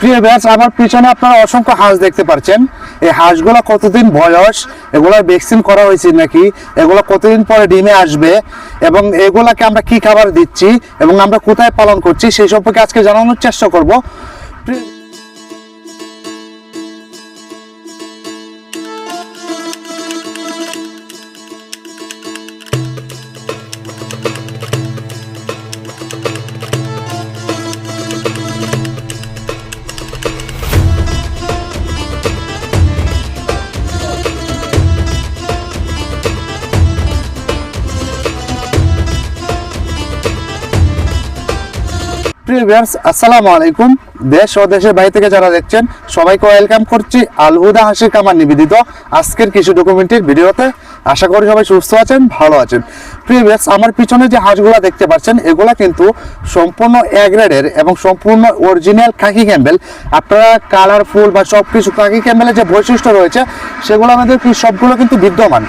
প্রিয় ব্যাস, আমার পিছনে আপনারা অসংখ্য হাঁস দেখতে পাচ্ছেন এই হাঁসগুলো কতদিন বয়স? এগুলো ভ্যাকসিন করা হয়েছে নাকি? এগুলো কতদিন পরে ডিমে আসবে? এবং এগুলাকে আমরা কি খাবার দিচ্ছি? এবং আমরা কোথায় পালন করছি? সেই সম্পর্কে আজকে জানানোর চেষ্টা করব। প্রিয়- ভিউয়ার্স আসসালামু আলাইকুম। দেশ ও দেশের বাইরে থেকে যারা দেখছেন, সবাইকে ওয়েলকাম করছি হাসির কামার নিবেদিত আজকের ডকুমেন্টের ভিডিওতে। আশা করি সবাই সুস্থ আছেন, ভালো আছেন। আমার পিছনে যে হাঁসগুলা দেখতে পাচ্ছেন, এগুলা কিন্তু সম্পূর্ণ এগ্রেডের এবং সম্পূর্ণ অরিজিনাল খাকি ক্যাম্বেল আপনারা কালারফুল বা সব কিছু ক্যাম্বেলের যে বৈশিষ্ট্য রয়েছে, সেগুলো আমাদের সবগুলো কিন্তু বিদ্যমান?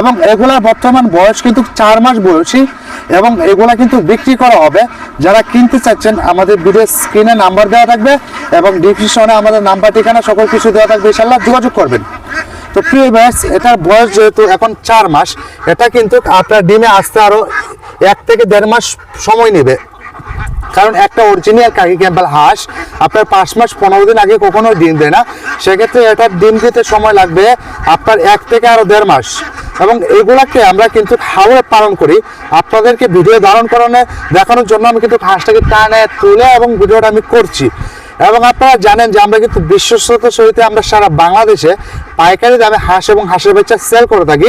এবং এগুলার বর্তমান বয়স কিন্তু চার মাস বয়সী এবং এগুলা কিন্তু বিক্রি করা হবে। যারা কিনতে চাচ্ছেন, আমাদের ভিডিও স্ক্রিনে নাম্বার দেওয়া থাকবে এবং ডিসক্রিপশনে আমাদের নাম্বার, ঠিকানা, সকল কিছু দেওয়া থাকবে ইনশাল্লাহ যোগাযোগ করবেন। তো প্রিয় ব্যাস এটার বয়স যেহেতু এখন চার মাস, এটা কিন্তু আপনার ডিমে আসতে আরও এক থেকে দেড় মাস সময় নেবে। কারণ একটা অরিজিনাল কাকি ক্যাম্পেল হাঁস আপনার পাঁচ মাস, পনেরো দিন আগে কখনো ডিম দেয় না। সেক্ষেত্রে এটার ডিম দিতে সময় লাগবে আপনার এক থেকে আরও দেড় মাস। এবং এগুলাকে আমরা কিন্তু হাওড়ে পালন করি। আপনাদেরকে ভিডিও ধারণ করানো দেখানোর জন্য আমি কিন্তু হাঁসটাকে টানে তুলে এবং ভিডিওটা আমি করছি। এবং আপনারা জানেন যে আমরা কিন্তু বিশ্বস্ততার সহিত আমরা সারা বাংলাদেশে পাইকারি দামে হাঁস এবং হাঁসের বাচ্চা সেল করে থাকি।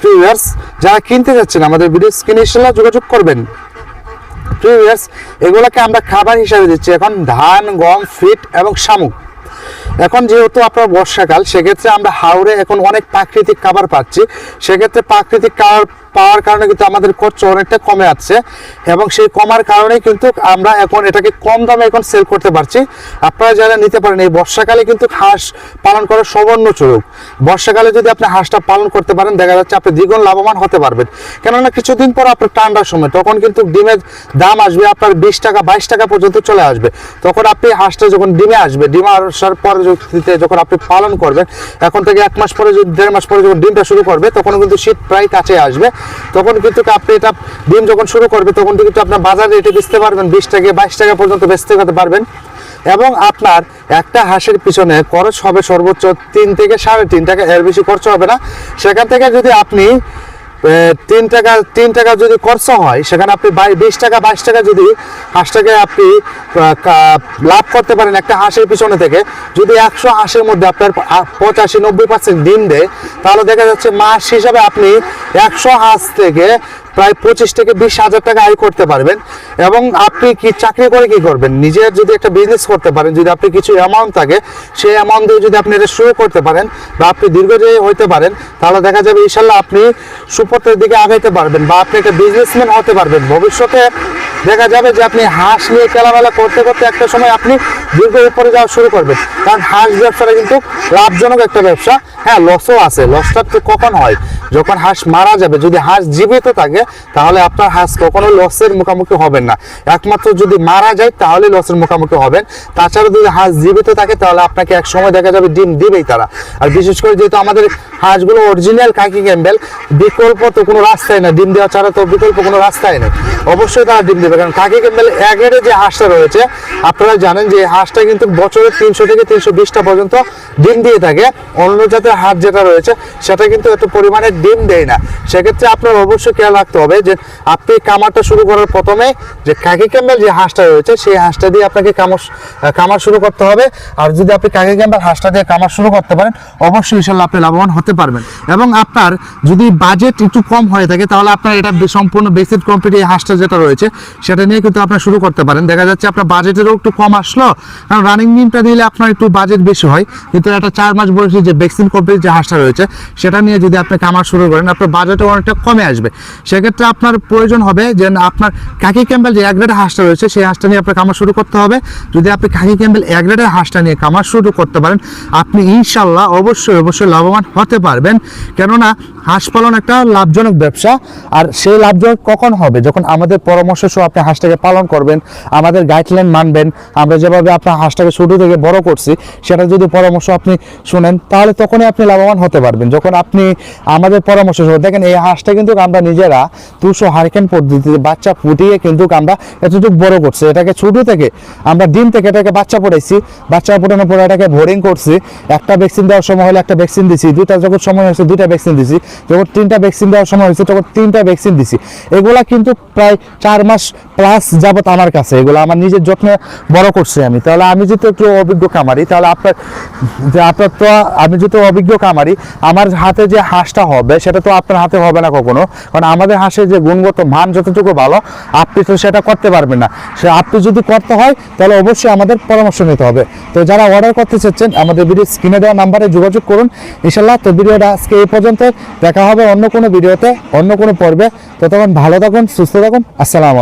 প্রিভিয়ার্স যারা কিনতে যাচ্ছেন, আমাদের ভিডিও স্ক্রিনে যোগাযোগ করবেন। প্রিভিয়াস এগুলোকে আমরা খাবার হিসাবে দিচ্ছি। এখন ধান, গম, ফিট এবং শামুক। এখন যেহেতু আপনার বর্ষাকাল, সেক্ষেত্রে আমরা হাওড়ে এখন অনেক প্রাকৃতিক খাবার পাচ্ছি। সেক্ষেত্রে প্রাকৃতিক খাবার পাওয়ার কারণে কিন্তু আমাদের খরচ অনেকটা কমে আসছে এবং সেই কমার কারণে কিন্তু আমরা এখন এটাকে কম দামে এখন সেল করতে পারছি। আপনারা যারা নিতে পারেন, এই বর্ষাকালে কিন্তু হাঁস পালন করা সবর্ণ চুরুক বর্ষাকালে যদি আপনি হাঁসটা পালন করতে পারেন, দেখা যাচ্ছে আপনি দ্বিগুণ লাভবান হতে পারবেন। কেননা কিছুদিন পর আপনার ঠান্ডার সময়, তখন কিন্তু ডিমের দাম আসবে, আপনার বিশ টাকা, বাইশ টাকা পর্যন্ত চলে আসবে। তখন আপনি হাঁসটা যখন ডিমে আসবে, ডিমে আসার পরবর্তীতে যখন আপনি পালন করবেন, এখন থেকে এক মাস পরে যদি দেড় মাস পরে যখন ডিমটা শুরু করবে তখন কিন্তু শীত প্রায় কাছে আসবে। তখন কিন্তু আপনি এটা ডিম যখন শুরু করবে, তখন কিন্তু আপনার বাজারে রেটে বেচতে পারবেন, বিশ টাকা বাইশ টাকা পর্যন্ত বেচতে পারবেন। এবং আপনার একটা হাঁসের পিছনে খরচ হবে সর্বোচ্চ তিন থেকে সাড়ে তিন টাকা, এর বেশি খরচ হবে না। সেখান থেকে যদি আপনি তিন টাকা তিন টাকা যদি খরচ হয়, সেখানে আপনি বিশ টাকা, বাইশ টাকা যদি হাঁসটাকে আপনি লাভ করতে পারেন একটা হাঁসের পিছনে থেকে। যদি একশো হাঁসের মধ্যে আপনার পঁচাশি, নব্বই পার্সেন্ট ডিম দেয়, তাহলে দেখা যাচ্ছে মাস হিসাবে আপনি একশো হাঁস থেকে প্রায় পঁচিশ থেকে বিশ হাজার টাকা আয় করতে পারবেন। এবং আপনি কি চাকরি করে কি করবেন? নিজের যদি একটা বিজনেস করতে পারেন, যদি আপনি কিছু অ্যামাউন্ট থাকে, সেই অ্যামাউন্ট দিয়ে যদি আপনি এটা শুরু করতে পারেন, বা আপনি দীর্ঘজীবী হইতে পারেন, তাহলে দেখা যাবে ইনশাল্লাহ আপনি সুপথের দিকে আগাইতে পারবেন, বা আপনি একটা বিজনেসম্যান হতে পারবেন। ভবিষ্যতে দেখা যাবে যে আপনি হাঁস নিয়ে খেলামেলা করতে করতে একটা সময় আপনি দীর্ঘ উপরে যাওয়া শুরু করবেন। কারণ হাঁস ব্যবসাটা কিন্তু লাভজনক একটা ব্যবসা। হ্যাঁ লসও আছে। লসটা তো কখন হয়? যখন হাঁস মারা যাবে, যদি হাঁস জীবিত থাকে, তাহলে আপনার হাঁস কখনো লসের মুখোমুখি হবেন না। একমাত্র যদি মারা যায়, তাহলে লসের মুখোমুখি হবেন। তাছাড়া যদি হাঁস জীবিত থাকে, তাহলে আপনাকে এক সময় দেখা যাবে ডিম দিবেই তারা। আর বিশেষ করে যেহেতু আমাদের হাঁসগুলো অরিজিনাল কাকি ক্যাম্বেল, বিকল্প তো কোনো রাস্তায় না। ডিম দেওয়া ছাড়া তো বিকল্প কোনো রাস্তায় নেই। অবশ্যই তারা ডিম দেবে, কারণ কাকি ক্যাম্বেল এগেরে যে হাঁসটা রয়েছে, আপনারা জানেন যে হাঁসটা কিন্তু বছরে তিনশো থেকে তিনশো বিশটা পর্যন্ত ডিম দিয়ে থাকে। অন্য জাতের হাঁস যেটা রয়েছে, সেটা কিন্তু এত পরিমাণে ডিম দেয় না। সেক্ষেত্রে আপনার অবশ্যই খেয়াল রাখতে হবে যে আপনি কামারটা শুরু করার প্রথমে যে কাকি ক্যাম্বেল যে হাঁসটা রয়েছে, সেই হাঁসটা দিয়ে আপনাকে কামড় কামার শুরু করতে হবে। আর যদি আপনি কাকি ক্যাম্বেল হাঁসটা দিয়ে কামার শুরু করতে পারেন, অবশ্যই ইনশাল্লাহ আপনি লাভবান হতে পারবেন। এবং আপনার যদি বাজেট একটু কম হয়ে থাকে, তাহলে আপনার এটা সম্পূর্ণ বেসিক কমপ্লিট এই হাঁসটা যেটা রয়েছে, সেটা নিয়ে কিন্তু আপনার শুরু করতে পারেন। দেখা যাচ্ছে আপনার বাজেটেরও একটু কম আসলো। কারণ রানিং ডিমটা দিলে আপনার একটু বাজেট বেশি হয়। কিন্তু একটা চার মাস বয়সী যে ভ্যাকসিন কমপ্লিট যে হাঁসটা রয়েছে, সেটা নিয়ে যদি আপনি কামার শুরু করেন, আপনার বাজেটও অনেকটা কমে আসবে। সেক্ষেত্রে আপনার প্রয়োজন হবে যে আপনার কাকি ক্যাম্বেল যে অ্যাগ্রেড হাঁসটা রয়েছে, সেই হাঁসটা নিয়ে আপনার কামার শুরু করতে হবে। যদি আপনি কাকি ক্যাম্বেল অ্যাগ্রেডের হাঁসটা নিয়ে কামার শুরু করতে পারেন, আপনি ইনশাল্লাহ অবশ্যই অবশ্যই লাভবান হতে পারবেন। কেননা হাঁস পালন একটা লাভজনক ব্যবসা, আর সেই লাভজনক কখন হবে? যখন আমাদের পরামর্শ সহ আপনি হাঁসটাকে পালন করবেন, আমাদের গাইডলাইন মানবেন, আমরা যেভাবে আপনার হাঁসটাকে ছোটো থেকে বড় করছি, সেটা যদি পরামর্শ আপনি শুনেন, তাহলে তখনই আপনি লাভবান হতে পারবেন। যখন আপনি আমাদের পরামর্শ সহ, দেখেন এই হাঁসটা কিন্তু আমরা নিজেরা দুশো হারিকেন পদ্ধতিতে বাচ্চা ফুটিয়ে কিন্তু আমরা এতটুকু বড় করছি। এটাকে ছোট থেকে আমরা ডিম থেকে এটাকে বাচ্চা পড়াইছি বাচ্চা পড়ানোর পরে এটাকে বোর্ডিং করছি। একটা ভ্যাকসিন দেওয়ার সময় হলে একটা ভ্যাকসিন দিছি, দুইটা যখন সময় হয়েছে দুইটা ভ্যাকসিন দিছি। যখন তিনটা ভ্যাকসিন দেওয়ার সময় হয়েছে, তখন তিনটা ভ্যাকসিন দিছি। এগুলা কিন্তু প্রায় চার মাস প্লাস যাবত আমার কাছে। এগুলো আমার নিজের যত্নে বড় করছি আমি। তাহলে আমি যেহেতু একটু অভিজ্ঞ কামারি তাহলে আপনার যে আপনার তো আমি যেহেতু অভিজ্ঞ কামারি আমার হাতে যে হাঁসটা হবে, সেটা তো আপনার হাতে হবে না কখনো। কারণ আমাদের হাঁসের যে গুণগত মান যতটুকু ভালো, আপনি তো সেটা করতে পারবেন না। সে আপনি যদি করতে হয়, তাহলে অবশ্যই আমাদের পরামর্শ নিতে হবে। তো যারা অর্ডার করতে চাচ্ছেন, আমাদের ভিডিও স্ক্রিনে দেওয়া নাম্বারে যোগাযোগ করুন। ইনশাল্লাহ তো ভিডিওটা আজকে এই পর্যন্ত দেখা হবে অন্য কোনো ভিডিওতে অন্য কোনো পর্বে। ততক্ষণ ভালো থাকুন সুস্থ থাকুন। আসসালাম